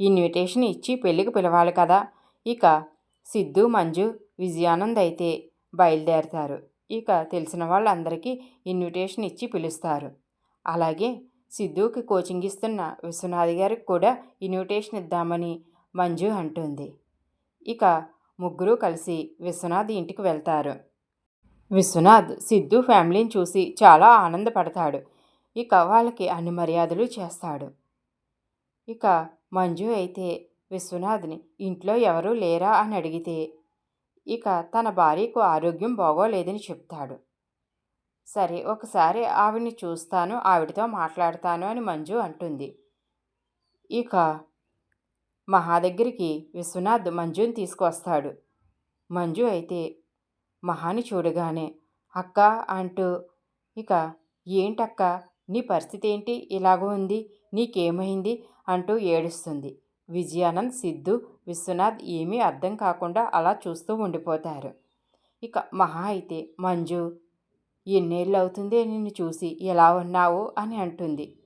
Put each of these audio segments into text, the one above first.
Invitation ఇచ్చి పెళ్ళికి పిలవాలి కదా. ఇక సిద్ధు మంజు విజయానంద్ అయితే బయలుదేరతారు. ఇక తెలిసిన వాళ్ళందరికీ ఇన్విటేషన్ ఇచ్చి పిలుస్తారు. అలాగే సిద్ధుకి కోచింగ్ ఇస్తున్న విశ్వనాథ్ గారికి కూడా ఇన్విటేషన్ ఇద్దామని మంజు అంటుంది. ఇక ముగ్గురు కలిసి విశ్వనాథ్ ఇంటికి వెళ్తారు. విశ్వనాథ్ సిద్ధు ఫ్యామిలీని చూసి చాలా ఆనందపడతాడు. ఇక వాళ్ళకి అన్ని మర్యాదలు చేస్తాడు. ఇక మంజు అయితే విశ్వనాథ్ని ఇంట్లో ఎవరూ లేరా అని అడిగితే ఇక తన భార్యకు ఆరోగ్యం బాగోలేదని చెప్తాడు. సరే ఒకసారి ఆవిడ్ని చూస్తాను ఆవిడతో మాట్లాడతాను అని మంజు అంటుంది. ఇక మహా దగ్గరికి విశ్వనాథ్ మంజుని తీసుకొస్తాడు మంజు అయితే మహాని చూడగానే అక్క అంటూ ఇక ఏంటక్క నీ పరిస్థితి ఏంటి? ఇలాగ ఉంది. నీకేమైంది? అంటూ ఏడుస్తుంది. విజయానంద్ సిద్ధు విశ్వనాథ్ ఏమీ అర్థం కాకుండా అలా చూస్తూ ఉండిపోతారు. ఇక మహా అయితే మంజు ఎన్నేళ్ళు అవుతుందే నిన్ను చూసి ఎలా ఉన్నావు? అని అంటుంది.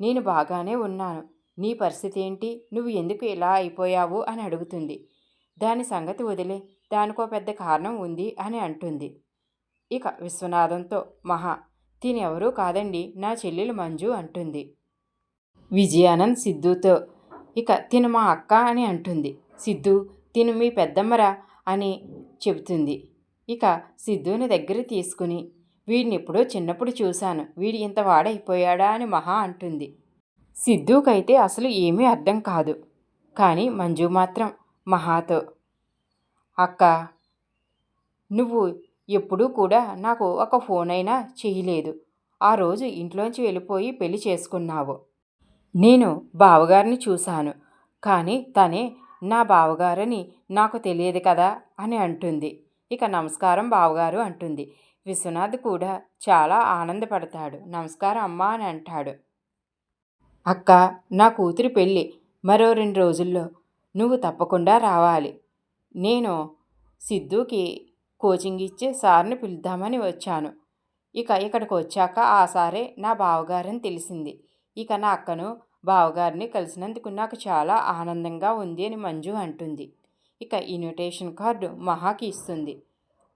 నేను బాగానే ఉన్నాను. నీ పరిస్థితి ఏంటి? నువ్వు ఎందుకు ఇలా అయిపోయావు? అని అడుగుతుంది. దాని సంగతి వదిలే. దానికో పెద్ద కారణం ఉంది అని అంటుంది. ఇక విశ్వనాథంతో మహా తినెవరూ కాదండి నా చెల్లెలు మంజు అంటుంది. విజయానంద్ సిద్ధుతో ఇక తిను మా అక్క అని అంటుంది. సిద్ధు తిను మీ పెద్దమ్మరా అని చెబుతుంది. ఇక సిద్ధుని దగ్గర తీసుకుని వీడిని ఎప్పుడో చిన్నప్పుడు చూశాను వీడి ఇంత వాడైపోయాడా అని మహా అంటుంది. సిద్ధుకైతే అసలు ఏమీ అర్థం కాదు కానీ మంజు మాత్రం మహాతో అక్క నువ్వు ఎప్పుడూ కూడా నాకు ఒక ఫోన్ అయినా చేయలేదు ఆ రోజు ఇంట్లోంచి వెళ్ళిపోయి పెళ్ళి చేసుకున్నావు. నేను బావగారిని చూశాను. కానీ తనే నా బావగారని నాకు తెలియదు కదా అని అంటుంది. ఇక నమస్కారం బావగారు అంటుంది. విశ్వనాథ్ కూడా చాలా ఆనందపడతాడు. నమస్కారం అమ్మా అని అంటాడు. అక్క నా కూతురి పెళ్ళి మరో రెండు రోజుల్లో. నువ్వు తప్పకుండా రావాలి. నేను సిద్ధుకి కోచింగ్ ఇచ్చే సార్ని పిలుద్దామని వచ్చాను. ఇక ఇక్కడికి వచ్చాక ఆ సారే నా బావగారని తెలిసింది. ఇక నా అక్కను బావగారిని కలిసినందుకు నాకు చాలా ఆనందంగా ఉంది అని మంజు అంటుంది. ఇక ఇన్విటేషన్ కార్డు మహాకి ఇస్తుంది.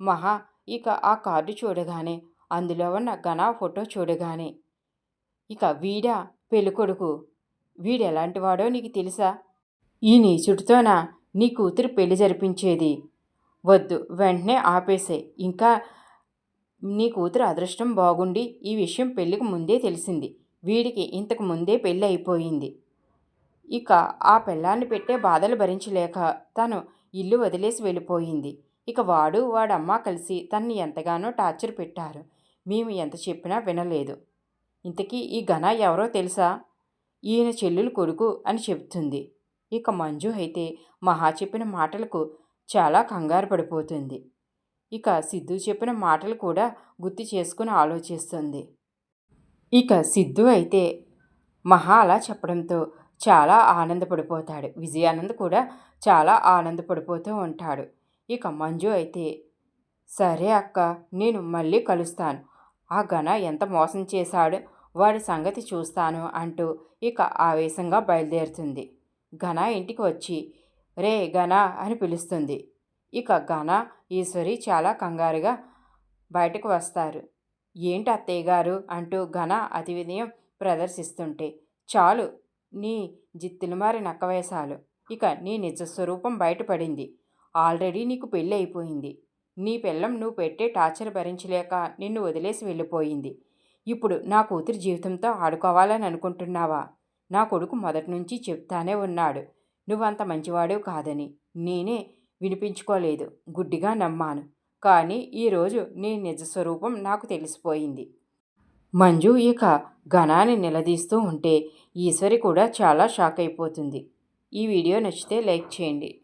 మహా ఇక ఆ కార్డు చూడగానే అందులో ఉన్న ఘనా ఫోటో చూడగానే ఇక వీడా పెళ్ళికొడుకు వీడు ఎలాంటివాడో నీకు తెలుసా? ఈ నీచుడితోనా నీ కూతురు పెళ్ళి జరిపించేది? వద్దు వెంటనే ఆపేసే ఇంకా నీ కూతురు అదృష్టం బాగుండి ఈ విషయం పెళ్ళికి ముందే తెలిసింది. వీడికి ఇంతకు ముందే పెళ్ళి అయిపోయింది. ఇక ఆ పెళ్ళాన్ని పెట్టే బాధలు భరించలేక తను ఇల్లు వదిలేసి వెళ్ళిపోయింది. ఇక వాడు వాడమ్మ కలిసి తన్ని ఎంతగానో టార్చర్ పెట్టారు. మేము ఎంత చెప్పినా వినలేదు. ఇంతకీ ఈ ఘన ఎవరో తెలుసా? ఈయన చెల్లెలు కొడుకు అని చెప్తుంది. ఇక మంజు అయితే మహా చెప్పిన మాటలకు చాలా కంగారు పడిపోతుంది. ఇక సిద్ధు చెప్పిన మాటలు కూడా గుర్తు చేసుకుని ఆలోచిస్తుంది. ఇక సిద్ధు అయితే మహా అలా చెప్పడంతో చాలా ఆనందపడిపోతాడు. విజయానంద్ కూడా చాలా ఆనందపడిపోతూ ఉంటాడు. ఇక మంజు అయితే సరే అక్క నేను మళ్ళీ కలుస్తాను. ఆ ఘన ఎంత మోసం చేశాడు వాడి సంగతి చూస్తాను అంటూ ఇక ఆవేశంగా బయలుదేరుతుంది. ఘన ఇంటికి వచ్చి రే గణ అని పిలుస్తుంది. ఇక ఘన ఈశ్వరి చాలా కంగారుగా బయటకు వస్తారు. ఏంటి అత్తయ్య గారు? అంటూ ఘన అతి వినయం ప్రదర్శిస్తుంటే. చాలు నీ జిత్తులమారి నక్కవేశాలు ఇక నీ నిజస్వరూపం బయటపడింది. ఆల్రెడీ నీకు పెళ్ళి అయిపోయింది. నీ పిల్లం నువ్వు పెట్టే టార్చర్ భరించలేక నిన్ను వదిలేసి వెళ్ళిపోయింది. ఇప్పుడు నా కూతురి జీవితంతో ఆడుకోవాలని అనుకుంటున్నావా? నా కొడుకు మొదటి నుంచి చెప్తానే ఉన్నాడు. నువ్వంత మంచివాడేవు కాదని నేనే వినిపించుకోలేదు గుడ్డిగా నమ్మాను. కానీ ఈరోజు నీ నిజస్వరూపం నాకు తెలిసిపోయింది. మంజు ఇక ఘనాన్ని నిలదీస్తూ ఉంటే ఈశ్వరి కూడా చాలా షాక్ అయిపోతుంది. ఈ వీడియో నచ్చితే లైక్ చేయండి.